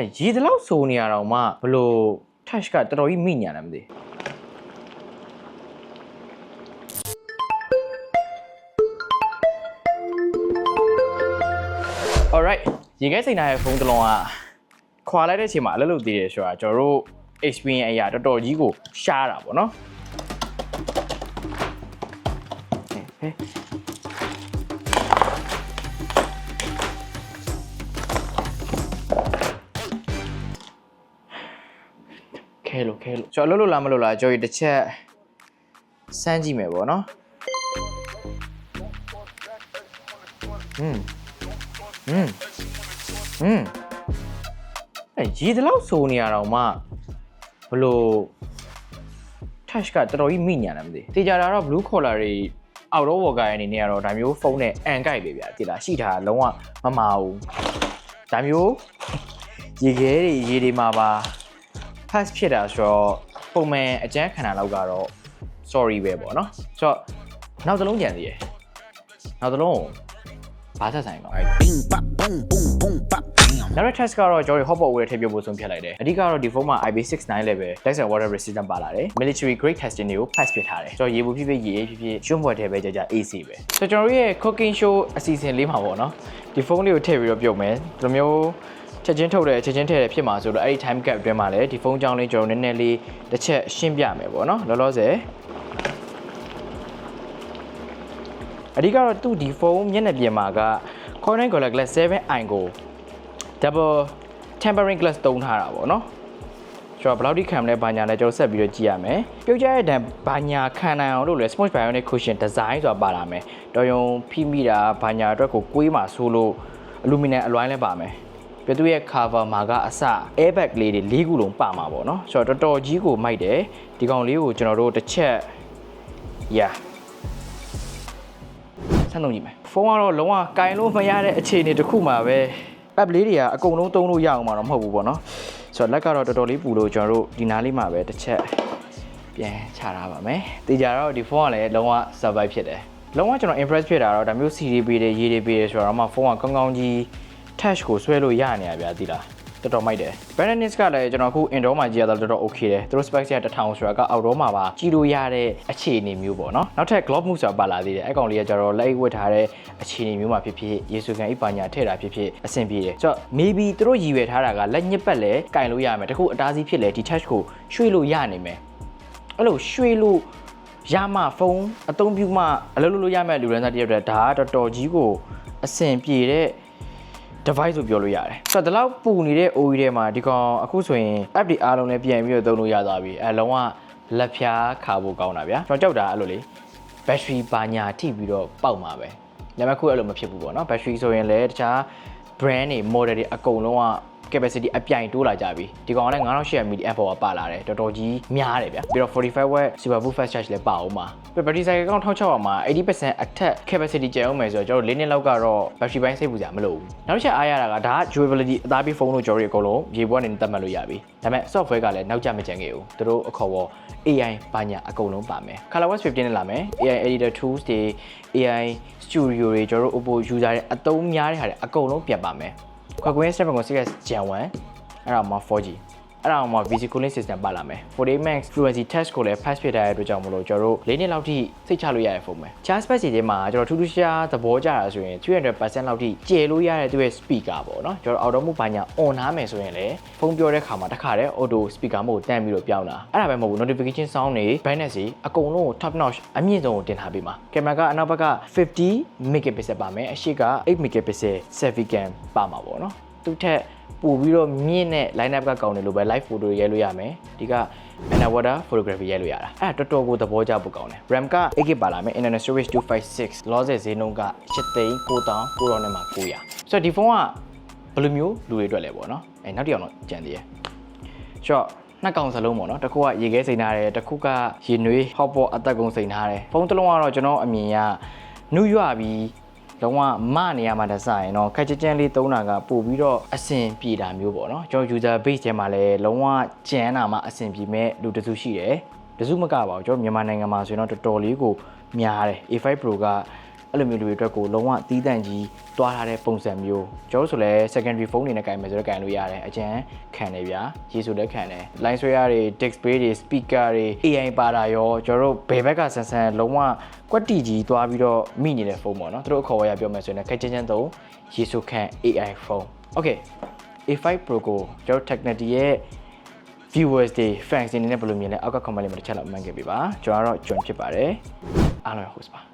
အဲရေတလောက်စိုးနေရတော့မှဘလို့ touch ကတော်တော်ကြီးမိညာတယ်မသိ alright ရေခဲစိန်နာရဲ့ဖုန်းတစ်လုံးကခွာလိုက်တဲ့အချိန်မှာအလုပ်လုပ်သေးတယ်ဆိုတာကျွန်တော်တို့ experience အရာတော်တော်ကြီးကိုရှားတာပေါ့နော်ဟဲ့ ခဲလို့ခဲလို့ကျွန်တော်အလုပ်လုပ်လားမလုပ်လားကျွန်တော်ဒီတစ်ချက်စမ်းကြည့်မယ်ပေါ့နော်อืม อืมอืมအဲရေတလောက်စိုးနေရတော့မှဘလို့ touch ကတော်တော်ကြီးမိညာတယ်မသိတေချာတာတော့ blue collar တွေအောက်တော့ဝေါ်ကရအနေနဲ့ကတော့ဒါမျိုးဖုန်းနဲ့အန်ကိုက်ပဲဗျာတိလားရှိတာလုံးဝမမအောင်ဒါမျိုးရေခဲတွေရေတွေမှာပါ pass ဖြစ်တာဆိုတော့ပုံမှန်အကျန်းခံတာလောက်ကတော့ sorry ပဲပေါ့နော်ဆိုတော့နောက်တစ်လုံးကြံသေးရယ်နောက်တစ်လုံးကိုဘာဆက်ဆိုင်ပါ Bing bop boom boom boom bop bam. နောက်တစ် test ကတော့ကျွန်တော်တို့ hot pot ဝယ်ထည့်ပြဖို့ဆုံးဖြတ်လိုက်တယ်အဓိကတော့ဒီဖုန်းမှာ IP69 level Dex and water resistant ပါလာတယ် military grade testing တွေကို pass ဖြစ်ထားတယ်ကျွန်တော်ရေဘူးဖြစ်ဖြစ်ရေအေးဖြစ်ဖြစ်ရွှွန့်ဘွက်ထဲပဲကြာကြာ AC ပဲဆိုတော့ကျွန်တော်တို့ရဲ့ cooking show အစီအစဉ်လေးမှာပေါ့နော်ဒီဖုန်းလေးကိုထည့်ပြီးတော့ပြုတ်မယ်ဒီလိုမျိုး ချက်ချင်းထုတ်တယ်ချက်ချင်းထည့်တယ်ဖြစ်မှာဆိုတော့အဲ့ဒီ time gap အတွင်းမှာလည်းဒီဖုန်းကြောင်းလေးကျွန်တော်နည်းနည်းလေးတစ်ချက်ရှင်းပြမယ်ပေါ့နော်လောလောဆယ်အဓိကတော့သူ့ဒီဖုန်းမျက်နှာပြင်မှာက Corning Gorilla Glass 7i ကို double tempering glass တုံးထားတာပေါ့နော်ကျွန်တော်ဘယ်လောက်ထိခံမလဲဘာညာလဲကျွန်တော်ဆက်ပြီးတော့ကြည့်ရမယ်ပြုတ်ကြရဲ့တန်ဘာညာခံနိုင်အောင်လို့လဲ sponge bionic cushion design ဆိုတာပါလာမယ်တော်ယုံဖိမိတာဘာညာအတွက်ကိုကွေးမှာဆိုလို့ aluminum အလွိုင်းလဲပါမယ် ပြသူရဲ့ cover မှာကအစ airbag လေးတွေ၄ခုလုံးပါမှာပေါ့နော်ဆိုတော့တော်တော်ကြီးကိုမိုက်တယ်ဒီကောင်လေးကိုကျွန်တော်တို့တစ်ချက် yeah ဆန်းလုံးကြည့်မယ်ဖုန်းကတော့လုံးဝကင်လို့မရတဲ့အခြေအနေတစ်ခုမှာပဲ app လေးတွေကအကုန်လုံးသုံးလို့ရအောင်မှာတော့မဟုတ်ဘူးပေါ့နော်ဆိုတော့လက်ကတော့တော်တော်လေးပူလို့ကျွန်တော်တို့ဒီနားလေးမှာပဲတစ်ချက်ပြန်ချထားပါမယ်တေချာတော့ဒီဖုန်းကလည်းလုံးဝ survive ဖြစ်တယ်လုံးဝကျွန်တော် impress ဖြစ်တာတော့ဒါမျိုး CD ပေးတယ်ရေးတွေပေးတယ်ဆိုတော့မှဖုန်းကကောင်းကောင်းကြီး touch ကိုဆွဲလို့ရနေရဗျာသိလားတော်တော်မိုက်တယ် Benenix ကလည်းကျွန်တော်အခု indoor မှာကြည့်ရတာတော်တော် okay တယ်သူတို့ specs က1000ဆိုတာက outdoor မှာပါကြည့်လို့ရတဲ့အခြေအနေမျိုးပေါ့နော်နောက်ထပ် glove move ဆိုတာပါလာသေးတယ်အဲ့ကောင်လေးကကျတော့လက်အိတ်ဝတ်ထားတဲ့အခြေအနေမျိုးမှာဖြစ်ဖြစ်ရေစုခံအိပ်ပါညာထည့်တာဖြစ်ဖြစ်အဆင်ပြေတယ်ဆိုတော့ maybe သူတို့ရည်ရွယ်ထားတာကလက်ညစ်ပတ်လဲကင်လို့ရမယ်တခုအတားစီးဖြစ်လဲဒီ touch ကိုရွှေ့လို့ရနိုင်မယ်အဲ့လိုရွှေ့လို့ရမှဖုန်းအသုံးပြုမှအလုပ်လုပ်လို့ရမယ်လူရန်သားတယောက်တည်းဒါကတော်တော်ကြီးကိုအဆင်ပြေတဲ့ device လို့ပြောလို့ရတယ်ဆိုတော့ဒီလောက်ပူနေတဲ့ OE ထဲမှာဒီကောင်အခုဆိုရင် app တွေအားလုံးလည်းပြန်ပြီးတော့သုံးလို့ရသွားပြီအဲလုံးဝလက်ဖြားခါဖို့ကောင်းတာဗျာကျွန်တော်ကြောက်တာအဲ့လိုလေ battery ပါညာထိပြီးတော့ပေါက်မှာပဲဒါပေမဲ့ခုအဲ့လိုမဖြစ်ဘူးပေါ့နော် battery ဆိုရင်လည်းတခြား brand တွေ model တွေအကုန်လုံးက capacity အပြိုင်တိုးလာကြပြီဒီကောင်ကလည်း9800 mAh power ပါလာတယ်တော်တော်ကြီးများတယ်ဗျပြီးတော့45 watt super fast charge လည်းပါအောင်ပါပြီး battery cycle ကောင်1600မှာ80%အထက် capacity ကျန်အောင်မယ်ဆိုတော့ကျွန်တော်၄နှစ်လောက်ကတော့ battery ပိုင်းစိတ်ပူစရာမလိုဘူးနောက်တစ်ချက်အားရတာကဒါက durability အသားပြီးဖုန်းတို့ကျွန်တော်တို့အကုန်လုံးရေပေါ်ကနေသတ်မှတ်လို့ရပြီဒါပေမဲ့ software ကလည်းနောက်ကျမကျန်ခဲ့ဘူးသူတို့အခေါ်ပေါ် AI ဘာညာအကုန်လုံးပါမယ် ColorWatch 15နဲ့လာမယ် AI editor tools တွေ AI studio တွေကျွန်တော်တို့ Oppo user တွေအသုံးများတဲ့ဟာတွေအကုန်လုံးပြန်ပါမယ် ခွက်ကွင်း7.6 Gen 1အဲ့ဒါမှ 4G အဲ့ဒါမှ VC cooling system ပါလာမယ် 4D Max fluency test ကိုလည်း pass ဖြစ်ထားတဲ့အတွက်ကြောင့်မလို့ကျွန်တော်တို့၄နှစ်လောက်ထိစိတ်ချလို့ရတဲ့ဖုန်းပဲ charge spec တွေထဲမှာကျွန်တော်ထူးထူးခြားသဘောကျတာဆိုရင်300%လောက်ထိကျယ်လို့ရတဲ့သူရဲ့ speaker ပေါ့နော်ကျွန်တော် auto mode ဘာညာ on ထားမယ်ဆိုရင်လည်းဖုန်းပြောတဲ့ခါမှာတစ်ခါတည်း auto speaker mode တန်းပြီးတော့ပြောင်းတာအဲ့ဒါပဲမဟုတ်ဘူး notification sound တွေ brightness တွေအကုန်လုံးကို top notch အမြင့်ဆုံးကိုတင်ထားပေးမှာကင်မရာကအနောက်ဘက်က50 megapixel ပါမယ်အရှိက8 megapixel selfie cam ပါမှာပေါ့နော် သူထက်ပို့ပြီးတော့မြင့်တဲ့ line up ကကောင်းတယ်လို့ပဲ live photo ရဲလို့ရမယ်ဒီက underwater photography ရဲလို့ရတာအဲ့ဒါတော်တော်ကိုသဘောကျဖို့ကောင်းတယ် RAM က 8GB ပါလာမယ် internal storage 256 loss ဈေးနှုန်းက7သိန်း9000 9000နဲ့မှ900ဆိုတော့ဒီဖုန်းကဘယ်လိုမျိုးလူတွေအတွက်လဲပေါ့နော်အဲနောက်တစ်ယောက်တော့ကြံသေးရဲ့ short နှစ်ကောင်စလုံးပေါ့နော်တစ်ခုကရေခဲစိန်ထားတယ်တစ်ခုကရေနွေး hot pot အသက်ကုန်စိန်ထားတယ်ဖုန်းတစ်လုံးကတော့ကျွန်တော်အမြင်ကနုရွပြီး လုံးဝမနေရမှာတစရင်တော့ခက်ချစ်ချမ်းလေးသုံးတာကပို့ပြီးတော့အဆင်ပြေတာမျိုးပေါ့နော်ကျွန်တော် user base ထဲမှာလည်းလုံးဝကျန်းတာမှအဆင်ပြေမဲ့လူတစုရှိတယ်တစုမကပါဘူးကျွန်တော်မြန်မာနိုင်ငံမှာဆိုရင်တော့တော်တော်လေးကိုများတယ် A5 Pro က အဲ့လိုမျိုးလူတွေအတွက်ကိုလုံးဝတီးတန့်ကြီးတွားထားတဲ့ပုံစံမျိုးကျွန်တော်တို့ဆိုလဲ secondary phone အနေနဲ့ကင်မယ်ဆိုတော့ကင်လို့ရတယ်အကျန်ခံတယ်ဗျာရေးဆိုလည်းခံတယ် line ဆွဲရတွေ display တွေ speaker တွေ AI ပါတာရောကျွန်တော်တို့ဘယ်ဘက်ကဆန်ဆန်လုံးဝကွက်တီကြီးတွားပြီးတော့မိနေတဲ့ဖုန်းပေါ့နော်သူတို့အခေါ်အဝေါ်ပြောမယ်ဆိုရင်လည်းခက်ချင်းချင်းသုံးရေးဆိုခံ AI phone okay A5 Pro ကိုကျွန်တော်တို့ Technity ရဲ့ viewers တွေ fans တွေအနေနဲ့ဘယ်လိုမြင်လဲအောက်က comment လေးမှာတစ်ချက်လောက်မှန်ခဲ့ပေးပါကျွန်တော်ကတော့ join ဖြစ်ပါတယ်အားလုံး host ပါ